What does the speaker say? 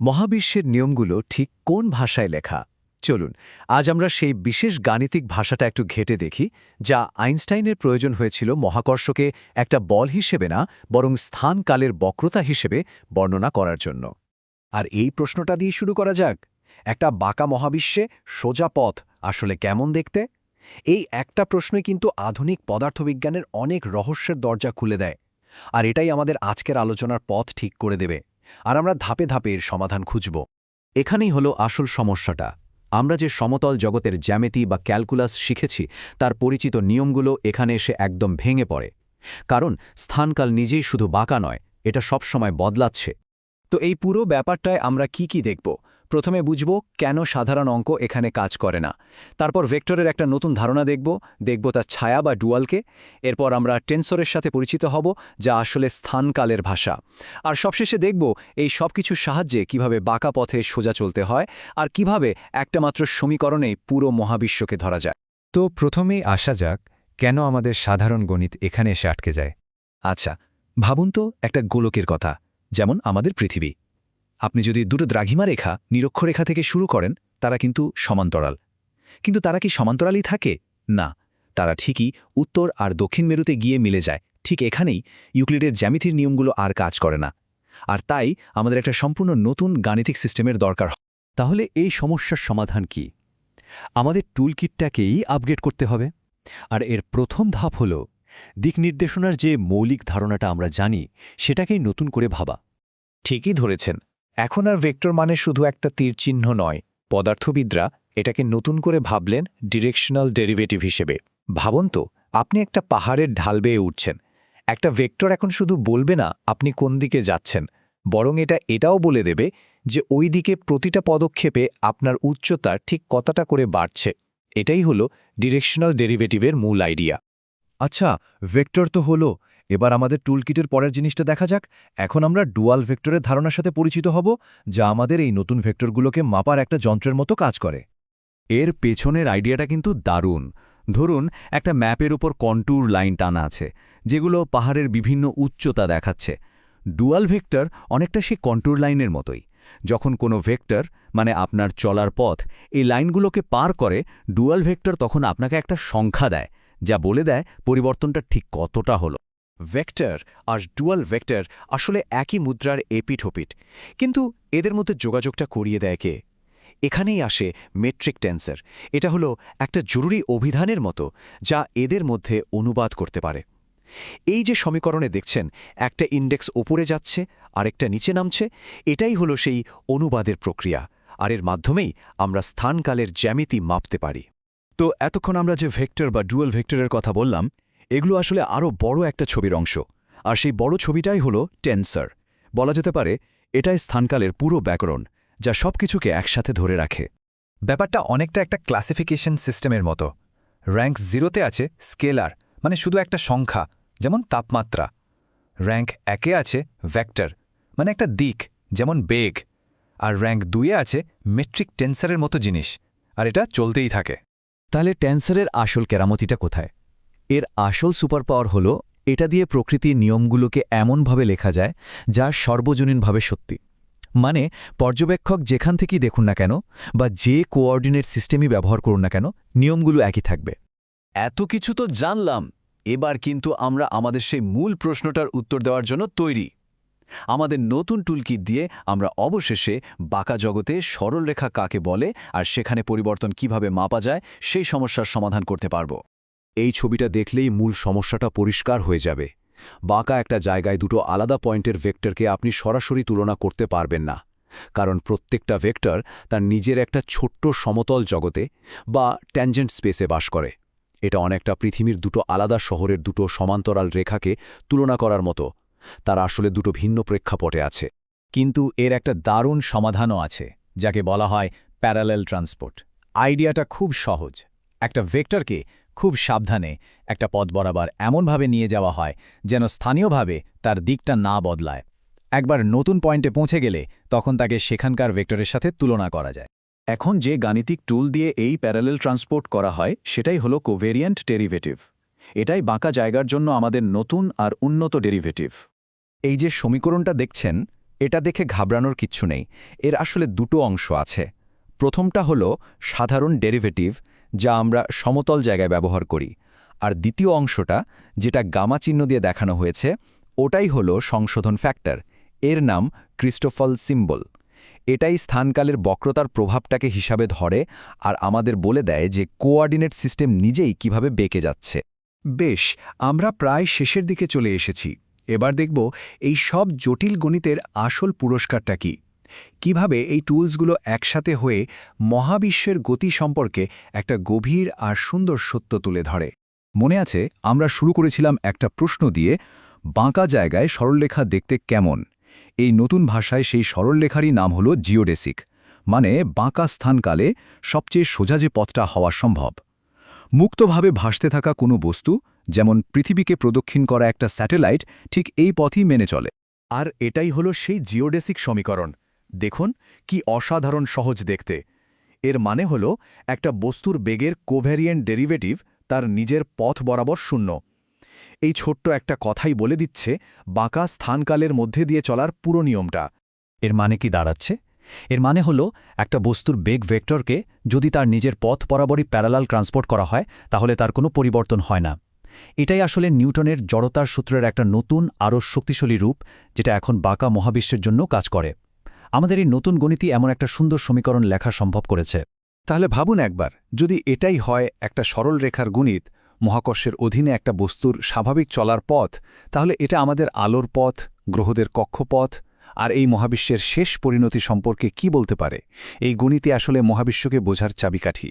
মহাবিশ্বের নিয়মগুলো ঠিক কোন ভাষায় লেখা? চলুন, আজ আমরা সেই বিশেষ গাণিতিক ভাষাটা একটু ঘেটে দেখি, যা আইনস্টাইনের প্রয়োজন হয়েছিল মহাকর্ষকে একটা বল হিসেবে না, বরং স্থানকালের বক্রতা হিসেবে বর্ণনা করার জন্য। আর এই প্রশ্নটা দিয়ে শুরু করা যাক। একটা বাঁকা মহাবিশ্বে সোজা পথ আসলে কেমন দেখতে? এই একটা প্রশ্নই কিন্তু আধুনিক পদার্থবিজ্ঞানের অনেক রহস্যের দরজা খুলে দেয়। আর এটাই আমাদের আজকের আলোচনার পথ ঠিক করে দেবে। আর আমরা ধাপে ধাপে এর সমাধান খুঁজব। এখানেই হলো আসল সমস্যাটা। আমরা যে সমতল জগতের জ্যামিতি বা ক্যালকুলাস শিখেছি, তার পরিচিত নিয়মগুলো এখানে এসে একদম ভেঙে পড়ে। কারণ স্থানকাল নিজেই শুধু বাঁকা নয়, এটা সবসময় বদলাচ্ছে। তো এই পুরো ব্যাপারটায় আমরা কি কি দেখব? প্রথমে বুঝব কেন সাধারণ অঙ্ক এখানে কাজ করে না। তারপর ভেক্টরের একটা নতুন ধারণা দেখব দেখব তার ছায়া বা ডুয়ালকে। এরপর আমরা টেন্সরের সাথে পরিচিত হব যা আসলে স্থানকালের ভাষা। আর সবশেষে দেখব এই সব কিছুর সাহায্যে কীভাবে বাঁকা পথে সোজা চলতে হয় আর কীভাবে একটা মাত্র সমীকরণেই পুরো মহাবিশ্বকে ধরা যায়। তো প্রথমেই আসা যাক কেন আমাদের সাধারণ গণিত এখানে এসে আটকে যায়। আচ্ছা ভাবুন তো একটা গোলকের কথা যেমন আমাদের পৃথিবী। আপনি যদি দুটো দ্রাঘিমা রেখা নিরক্ষরেখা থেকে শুরু করেন, তারা কিন্তু সমান্তরাল। কিন্তু তারা কি সমান্তরালই থাকে? না। তারা ঠিকই উত্তর আর দক্ষিণ মেরুতে গিয়ে মিলে যায়। ঠিক এখানেই ইউক্লিডের জ্যামিতির নিয়মগুলো আর কাজ করে না। আর তাই আমাদের একটা সম্পূর্ণ নতুন গাণিতিক সিস্টেমের দরকার। তাহলে এই সমস্যার সমাধান কি? আমাদের টুলকিটটাকেই আপগ্রেড করতে হবে। আর এর প্রথম ধাপ হল, দিক নির্দেশনার যে মৌলিক ধারণাটা আমরা জানি, সেটাকেই নতুন করে ভাবা। ঠিকই ধরেছেন। এখন আর ভেক্টর মানে শুধু একটা তীরচিহ্ন নয়। পদার্থবিদরা এটাকে নতুন করে ভাবলেন ডিরেকশনাল ডেরিভেটিভ হিসেবে। ভাবুন তো, আপনি একটা পাহাড়ের ঢাল বেয়ে উঠছেন। একটা ভেক্টর এখন শুধু বলবে না আপনি কোন দিকে যাচ্ছেন। বরং এটা এটাও বলে দেবে যে ওই দিকে প্রতিটা পদক্ষেপে আপনার উচ্চতা ঠিক কতটা করে বাড়ছে। এটাই হলো ডিরেকশনাল ডেরিভেটিভের মূল আইডিয়া আচ্ছা ভেক্টর তো হলো। এবার আমাদের টুলকিটের পরের জিনিসটা দেখা যাক। এখন আমরা ডুয়াল ভেক্টরের ধারণার সাথে পরিচিত হব, যা আমাদের এই নতুন ভেক্টরগুলোকে মাপার একটা যন্ত্রের মতো কাজ করে। এর পেছনের আইডিয়াটা কিন্তু দারুণ। ধরুন, একটা ম্যাপের উপর কন্ট্যুর লাইন টানা আছে, যেগুলো পাহাড়ের বিভিন্ন উচ্চতা দেখাচ্ছে। ডুয়াল ভেক্টর অনেকটা সেই কন্ট্যুর লাইনের মতোই। যখন কোনো ভেক্টর মানে আপনার চলার পথ, এই লাইনগুলোকে পার করে ডুয়াল ভেক্টর তখন আপনাকে একটা সংখ্যা দেয়, যা বলে দেয় পরিবর্তনটা ঠিক কতটা হলো। ভেক্টর আর ডুয়াল ভেক্টর আসলে একই মুদ্রার এপিট ওপিট কিন্তু এদের মধ্যে যোগাযোগটা করিয়ে দেয় কে? এখানেই আসে মেট্রিক টেন্সার এটা হলো একটা জরুরি অভিধানের মতো যা এদের মধ্যে অনুবাদ করতে পারে। এই যে সমীকরণে দেখছেন, একটা ইন্ডেক্স ওপরে যাচ্ছে, আরেকটা নিচে নামছে, এটাই হলো সেই অনুবাদের প্রক্রিয়া। আর এর মাধ্যমেই আমরা স্থানকালের জ্যামিতি মাপতে পারি। তো এতক্ষণ আমরা যে ভেক্টর বা ডুয়েল ভেক্টরের কথা বললাম এগুলো আসলে আরও বড় একটা ছবির অংশ। আর সেই বড় ছবিটাই হলো টেন্সার। বলা যেতে পারে, এটাই স্থানকালের পুরো ব্যাকরণ, যা সবকিছুকে একসাথে ধরে রাখে। ব্যাপারটা অনেকটা একটা ক্লাসিফিকেশন সিস্টেমের মতো। র্যাঙ্ক জিরোতে আছে স্কেলার মানে শুধু একটা সংখ্যা, যেমন তাপমাত্রা। র্যাঙ্ক একে আছে ভেক্টর মানে একটা দিক, যেমন বেগ। আর র্যাঙ্ক দুইয়ে আছে মেট্রিক টেন্সারের মতো জিনিস, আর এটা চলতেই থাকে। তাহলে টেন্সারের আসল কেরামতিটা কোথায়? এর আসল সুপার পাওয়ার হল, এটা দিয়ে প্রকৃতির নিয়মগুলোকে এমনভাবে লেখা যায়, যা সর্বজনীনভাবে সত্যি। মানে পর্যবেক্ষক যেখান থেকেই দেখুন না কেন, বা যে কোঅর্ডিনেট সিস্টেমই ব্যবহার করুন না কেন, নিয়মগুলো একই থাকবে। এত কিছু তো জানলাম, এবার কিন্তু আমরা আমাদের সেই মূল প্রশ্নটার উত্তর দেওয়ার জন্য তৈরি। আমাদের নতুন টুলকিট দিয়ে আমরা অবশেষে বাঁকা জগতে সরলরেখা কাকে বলে আর সেখানে পরিবর্তন কীভাবে মাপা যায়, সেই সমস্যার সমাধান করতে পারব। এই ছবিটা দেখলেই মূল সমস্যাটা পরিষ্কার হয়ে যাবে। বাঁকা একটা জায়গায় দুটো আলাদা পয়েন্টের ভেক্টরকে আপনি সরাসরি তুলনা করতে পারবেন না। কারণ প্রত্যেকটা ভেক্টর তার নিজের একটা ছোট্ট সমতল জগতে বা ট্যানজেন্ট স্পেসে বাস করে। এটা অনেকটা পৃথিবীর দুটো আলাদা শহরের দুটো সমান্তরাল রেখাকে তুলনা করার মতো। তারা আসলে দুটো ভিন্ন প্রেক্ষাপটে আছে। কিন্তু এর একটা দারুণ সমাধানও আছে, যাকে বলা হয় প্যারালেল ট্রান্সপোর্ট। আইডিয়াটা খুব সহজ। একটা ভেক্টরকে খুব সাবধানে একটা পথ বরাবর এমনভাবে নিয়ে যাওয়া হয় যেন স্থানীয়ভাবে তার দিকটা না বদলায়। একবার নতুন পয়েন্টে পৌঁছে গেলে তখন তাকে সেখানকার ভেক্টরের সাথে তুলনা করা যায়। এখন যে গাণিতিক টুল দিয়ে এই প্যারালেল ট্রান্সপোর্ট করা হয়, সেটাই হলো কোভেরিয়েন্ট ডেরিভেটিভ। এটাই বাঁকা জায়গার জন্য আমাদের নতুন আর উন্নত ডেরিভেটিভ। এই যে সমীকরণটা দেখছেন, এটা দেখে ঘাবড়ানোর কিচ্ছু নেই। এর আসলে দুটো অংশ আছে। প্রথমটা হলো সাধারণ ডেরিভেটিভ যা আমরা সমতল জায়গায় ব্যবহার করি। আর দ্বিতীয় অংশটা, যেটা গামা চিহ্ন দিয়ে দেখানো হয়েছে, ওটাই হলো সংশোধন ফ্যাক্টর। এর নাম ক্রিস্টোফল সিম্বল। এটাই স্থানকালের বক্রতার প্রভাবটাকে হিসাবে ধরে আর আমাদের বলে দেয় যে কোঅর্ডিনেট সিস্টেম নিজেই কীভাবে বেঁকে যাচ্ছে। বেশ, আমরা প্রায় শেষের দিকে চলে এসেছি। এবার দেখব এই সব জটিল গণিতের আসল পুরস্কারটা কি। কীভাবে এই টুলসগুলো একসাথে হয়ে মহাবিশ্বের গতি সম্পর্কে একটা গভীর আর সুন্দর সত্য তুলে ধরে। মনে আছে, আমরা শুরু করেছিলাম একটা প্রশ্ন দিয়ে, বাঁকা জায়গায় সরলরেখা দেখতে কেমন? এই নতুন ভাষায় সেই সরলরেখারই নাম হল জিওডেসিক মানে বাঁকা স্থানকালে সবচেয়ে সোজা যে পথটা হওয়া সম্ভব। মুক্তভাবে ভাসতে থাকা কোনো বস্তু, যেমন পৃথিবীকে প্রদক্ষিণ করা একটা স্যাটেলাইট, ঠিক এই পথই মেনে চলে। আর এটাই হলো সেই জিওডেসিক সমীকরণ। দেখুন কি অসাধারণ সহজ দেখতে। এর মানে হল, একটা বস্তুর বেগের কোভ্যারিয়েন্ট ডেরিভেটিভ তার নিজের পথ বরাবর শূন্য। এই ছোট্ট একটা কথাই বলে দিচ্ছে বাঁকা স্থানকালের মধ্যে দিয়ে চলার পুরো নিয়মটা। এর মানে কি দাঁড়াচ্ছে? এর মানে হল, একটা বস্তুর বেগ ভেক্টরকে যদি তার নিজের পথ বরাবরই প্যারালাল ট্রান্সপোর্ট করা হয়, তাহলে তার কোনো পরিবর্তন হয় না। এটাই আসলে নিউটনের জড়তার সূত্রের একটা নতুন আরও শক্তিশালী রূপ, যেটা এখন বাঁকা মহাবিশ্বের জন্য কাজ করে। আমাদের এই নতুন গণিতই এমন একটা সুন্দর সমীকরণ লেখা সম্ভব করেছে। তাহলে ভাবুন একবার, যদি এটাই হয় একটা সরল রেখার গণিত, মহাকর্ষের অধীনে একটা বস্তুর স্বাভাবিক চলার পথ, তাহলে এটা আমাদের আলোর পথ, গ্রহদের কক্ষপথ, আর এই মহাবিশ্বের শেষ পরিণতি সম্পর্কে কি বলতে পারে? এই গণিতে আসলে মহাবিশ্বকে বোঝার চাবিকাঠি।